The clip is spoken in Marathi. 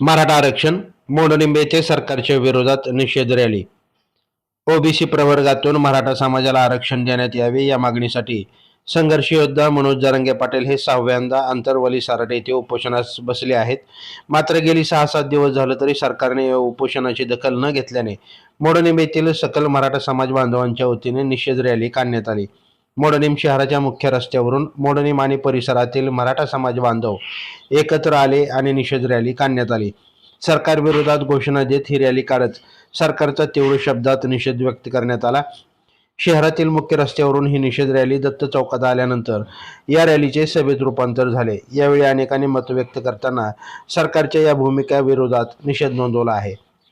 मराठा आरक्षण मोडनिंबे येथे सरकारच्या विरोधात निषेध रॅली. ओबीसी प्रवर्गातून मराठा समाजाला आरक्षण देण्यात यावे या मागणीसाठी संघर्ष योद्धा मनोज जरंगे पाटील हे सहाव्यांदा अंतरवली सारड येथे उपोषणास बसले आहेत. मात्र गेली सहा सात दिवस झालं तरी सरकारने या उपोषणाची दखल न घेतल्याने मोडनिंबेतील सकल मराठा समाज बांधवांच्या वतीने निषेध रॅली काढण्यात आली. मोडनीम शहराच्या मुख्य रस्त्यावरून मोडणीम आणि परिसरातील मराठा समाज बांधव एकत्र आले आणि निषेध रॅली काढण्यात आली. सरकारविरोधात घोषणा देत ही रॅली काढत सरकारचा तीव्र शब्दात निषेध व्यक्त करण्यात आला. शहरातील मुख्य रस्त्यावरून ही निषेध रॅली दत्त चौकात आल्यानंतर या रॅलीचे सभेत रूपांतर झाले. यावेळी अनेकांनी मत व्यक्त करताना सरकारच्या या भूमिकेविरोधात निषेध नोंदवला आहे.